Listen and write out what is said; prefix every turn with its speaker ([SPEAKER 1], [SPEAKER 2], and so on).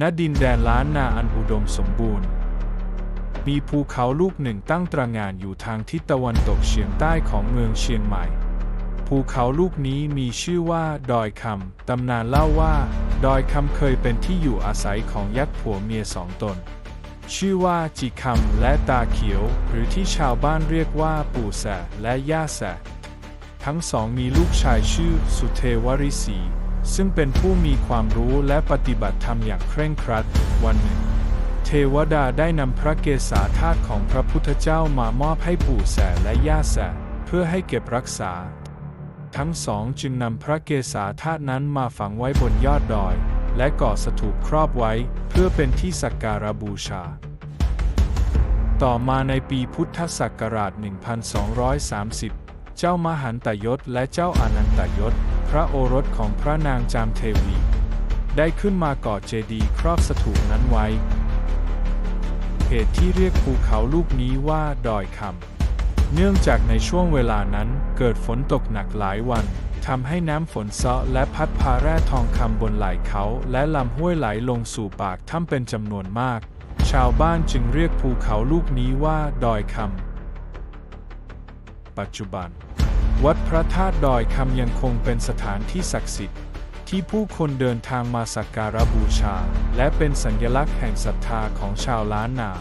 [SPEAKER 1] ณดินแดนล้านนาอันอุดมสมบูรณ์ มีภูเขาลูกหนึ่งตั้งตระหง่านอยู่ทางทิศตะวันตกเฉียงใต้ของเมืองเชียงใหม่ ภูเขาลูกนี้มีชื่อว่า ดอยคำ ตำนานเล่าว่า ดอยคำเคยเป็นที่อยู่อาศัยของยักษ์ผัวเมียสองตน ชื่อว่าจิคำและตาเขียว หรือที่ชาวบ้านเรียกว่าปู่แสและย่าแสทั้งสองมีลูกชายชื่อสุเทวริศี ซึ่งเป็นผู้มีความรู้และปฏิบัติธรรมอย่างเคร่งครัด วันหนึ่ง เทวดาได้นำพระเกศาธาตุของพระพุทธเจ้ามามอบให้ปู่แสและย่าแสเพื่อให้เก็บรักษา ทั้งสองจึงนำพระเกศาธาตุนั้นมาฝังไว้บนยอดดอย และก่อสถูปครอบไว้เพื่อเป็นที่สักการะบูชาต่อมาในปีพุทธศักราช 1230 เจ้ามหันตยศและเจ้าอนันตยศ พระโอรสของพระนางจามเทวี ได้ขึ้นมาก่อเจดีย์ครอบสถูปนั้นไว้ เหตุที่เรียกภูเขาลูกนี้ว่าดอยคำเนื่องจากในช่วงเวลานั้นเกิดฝนตกหนักหลายวันทำให้น้ำฝนเซาะและพัดพาแร่ทองคำบนไหล่เขาและลำห้วยไหลลงสู่ปากถ้ำเป็นจำนวนมาก ชาวบ้านจึงเรียกภูเขาลูกนี้ว่าดอยคำปัจจุบัน วัดพระธาตุดอยคำยังคงเป็นสถานที่ศักดิ์สิทธิ์ ที่ผู้คนเดินทางมาสักการะบูชา และเป็นสัญลักษณ์แห่งศรัทธาของชาวล้านนา